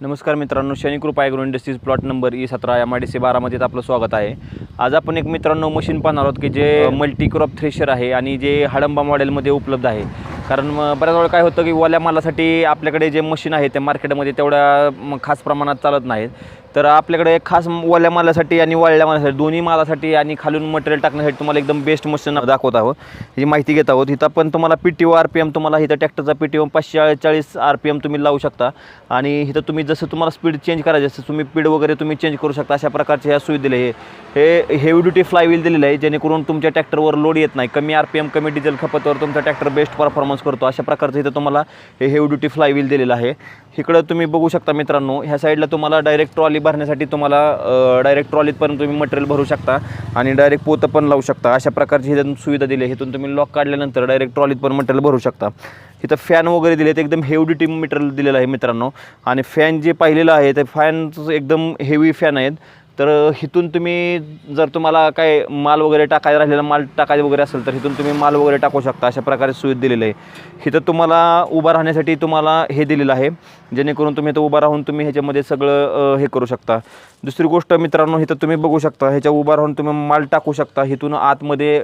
नमस्कार मित्रांनो Shanikrupa agro industries plot number E सतरा एम आय डी सी बारामतीत आपलं स्वागत आहे. आज आपण एक मित्रांनो मशीन पाहणार आहोत की जे मल्टी क्रॉप थ्रेशर आहे आणि जे हडंबा मॉडेलमध्ये उपलब्ध आहे. कारण बऱ्याच वेळा काय होतं की ओल्या मालासाठी आपल्याकडे जे मशीन आहे ते मार्केटमध्ये तेवढ्या खास प्रमाणात चालत नाहीत. तर आपल्याकडे एक खास ओल्या मालासाठी आणि वाळल्या मालासाठी दोन्ही मालासाठी आणि खालून मटेरियल टाकण्यासाठी तुम्हाला एकदम बेस्ट मशीन दाखवत आहोत. ही माहिती घेत आहोत. इथं पण तुम्हाला P T O R P M तुम्हाला इथं ट्रॅक्टरचा पी टी ओ पाचशे चाळीस आर पी एम तुम्ही लावू शकता. आणि इथं तुम्ही जसं तुम्हाला स्पीड चेंज करायचं असं तुम्ही स्पीड वगैरे तुम्ही चेंज करू शकता अशा प्रकारचे ह्या सुविधा दिले हे हे हेवी ड्युटी फ्लायव्हील दिलेलं आहे जेणेकरून तुमच्या ट्रॅक्टरवर लोड येत नाही. कमी आर पी एम कमी डिझेल खपतवर तुमचा ट्रॅक्टर बेस्ट परफॉर्मन्स करतो. अशा प्रकारचं इथं तुम्हाला हे हेवी ड्युटी फ्लायव्हील दिलेलं आहे. इकडं तुम्ही बघू शकता मित्रांनो ह्या साईडला तुम्हाला डायरेक्ट ट्रॉली भरण्यासाठी तुम्हाला डायरेक्ट ट्रॉलीत पण तुम्ही मटेरियल भरू शकता आणि डायरेक्ट पोतं पण लावू शकता. अशा प्रकारची हिथून सुविधा दिली आहे. इथून तुम्ही लॉक काढल्यानंतर डायरेक्ट ट्रॉलीत पण मटेरियल भरू शकता. इथं फॅन वगैरे दिले आहेत. एकदम हेवी ड्युटी मटेरियल दिलेलं आहे मित्रांनो. आणि फॅन जे पाहिलेलं आहे ते फॅनचं एकदम हेवी फॅन आहेत. तर इथून तुम्ही जर तुम्हाला काय माल वगैरे टाकायचा राहिलेला माल टाकायचा वगैरे असेल तर इथून तुम्ही माल वगैरे टाकू शकता अशा प्रकारे सुविधा दिलेली आहे. इथं तुम्हाला उभं राहण्यासाठी तुम्हाला हे दिलेलं आहे जेणेकरून तुम्ही इथं उभं राहून तुम्ही ह्याच्यामध्ये सगळं हे करू शकता. दुसरी गोष्ट मित्रांनो इथं तुम्ही बघू शकता ह्याच्या उभं राहून तुम्ही माल टाकू शकता इथून आतमध्ये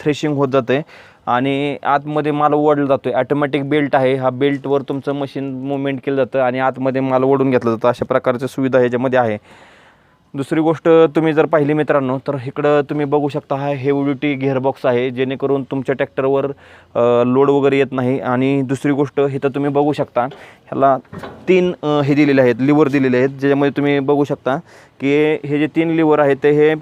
थ्रेशिंग होत जाते आणि आतमध्ये माल ओढला जातो आहे ॲटोमॅटिक बेल्ट आहे हा बेल्टवर तुमचं मशीन मुवमेंट केलं जातं आणि आतमध्ये माल ओढून घेतला जातं अशा प्रकारच्या सुविधा ह्याच्यामध्ये आहे. दुसरी गोष्ट तुम्ही जर पाहिली मित्रांनो तर इकडं तुम्ही बघू शकता हा हेवी ड्युटी गिअरबॉक्स आहे जेणेकरून तुमच्या ट्रॅक्टरवर लोड वगैरे येत नाही. आणि दुसरी गोष्ट इथं तुम्ही बघू शकता ह्याला तीन हे दिलेले आहेत लिव्हर दिलेले आहेत ज्याच्यामध्ये तुम्ही बघू शकता की हे जे तीन लिव्हर आहेत ते हे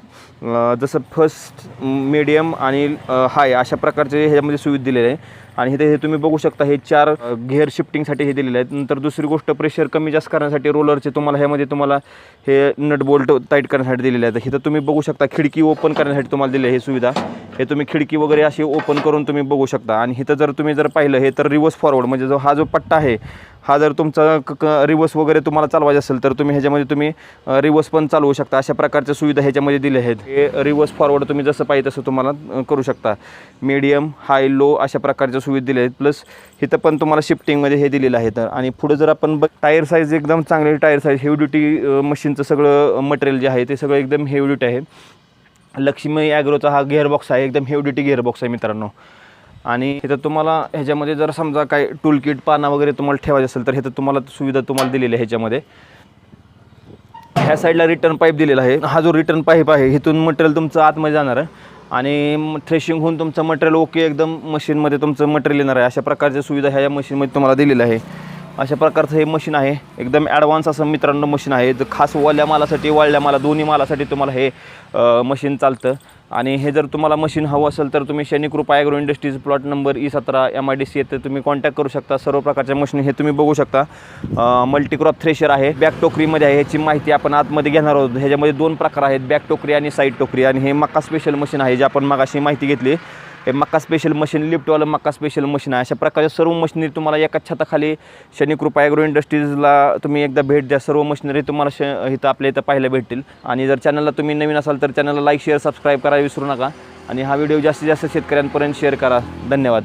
जसं फर्स्ट मीडियम आणि हाय अशा प्रकारचे ह्याच्यामध्ये सुविधा दिलेले आहे. आणि इथे हे तुम्ही बघू शकता हे चार घेअर शिफ्टिंगसाठी हे दिलेले आहेत. नंतर दुसरी गोष्ट प्रेशर कमी जास्त करण्यासाठी रोलरचे तुम्हाला ह्यामध्ये तुम्हाला हे नट बोल्ट टाईट करण्यासाठी दिलेले आहेत. इथं तुम्ही बघू शकता खिडकी ओपन करण्यासाठी तुम्हाला दिले हे सुविधा. हे तुम्ही खिडकी वगैरे अशी ओपन करून तुम्ही बघू शकता. आणि इथं जर तुम्ही जर पाहिलं हे तर रिवर्स फॉरवर्ड म्हणजे जो हा जो पट्टा आहे हा जर तुमचा क रिवर्स वगैरे तुम्हाला चालवायचा असेल तर तुम्ही ह्याच्यामध्ये तुम्ही रिवर्स पण चालवू शकता. अशा प्रकारच्या सुविधा ह्याच्यामध्ये दिल्या आहेत. हे रिवर्स फॉरवर्ड तुम्ही जसं पाहिजे तसं तुम्हाला करू शकता. मीडियम हाय लो अशा प्रकारच्या सुविधा दिल्या आहेत. प्लस इथं पण तुम्हाला शिफ्टिंगमध्ये हे दिलेलं आहे. तर आणि पुढे जर आपण बघ टायर साईज एकदम चांगली टायर साईज हेवी ड्युटी मशीनचं सगळं मटेरियल जे आहे ते सगळं एकदम हेवी ड्युटी आहे. लक्ष्मी ॲग्रोचा हा गिअरबॉक्स आहे. एकदम हेवी ड्युटी गिअरबॉक्स आहे मित्रांनो. आणि इथं तुम्हाला ह्याच्यामध्ये जर समजा काय टूल किट पाना वगैरे तुम्हाला ठेवायचं असेल तर ह्याचं तुम्हाला सुविधा तुम्हाला दिलेली आहे ह्याच्यामध्ये. ह्या साईडला रिटर्न पाईप दिलेला आहे. हा जो रिटर्न पाईप आहे इथून मटेरियल तुमचं आतमध्ये जाणार आहे. आणि थ्रेशिंग होऊन तुमचं मटेरियल ओके एकदम मशीनमध्ये तुमचं मटेरियल येणार आहे. अशा प्रकारच्या सुविधा ह्या मशीनमध्ये तुम्हाला दिलेल्या आहे. अशा प्रकारचं हे मशीन आहे. एकदम ॲडव्हान्स असं मित्रांनो मशीन आहे. जर खास वाल्या मालासाठी वाळल्या माला दोन्ही मालासाठी तुम्हाला हे मशीन चालतं. आणि हे जर तुम्हाला मशीन हवं असेल तर तुम्ही Shanikrupa agro industries plot number E सतरा एम आय डी सी येथे तुम्ही कॉन्टॅक्ट करू शकता. सर्व प्रकारच्या मशीन हे तुम्ही बघू शकता. मल्टीक्रॉप थ्रेशर आहे बॅक टोकरीमध्ये आहे ह्याची माहिती आपण आतमध्ये घेणार आहोत. ह्याच्यामध्ये दोन प्रकार आहेत बॅक टोकरी आणि साईड टोकरी. आणि हे मक्का स्पेशल मशीन आहे जे आपण मगाशी माहिती घेतली. हे मक्का स्पेशल मशीन लिफ्टवालं मक्का स्पेशल मशीन आहे. अशा प्रकारच्या सर्व मशिनरी तुम्हाला एकाच छताखाली शनिकृपा ॲग्रो इंडस्ट्रीजला तुम्ही एकदा भेट द्या. सर्व मशिनरी तुम्हाला श इथं आपल्या इथं पाहायला भेटतील. आणि जर चॅनलला तुम्ही नवीन असाल तर चॅनलला लाईक शेअर सबस्क्राईब करायला विसरू नका. आणि हा व्हिडिओ जास्तीत जास्त शेतकऱ्यांपर्यंत शेअर करा. धन्यवाद.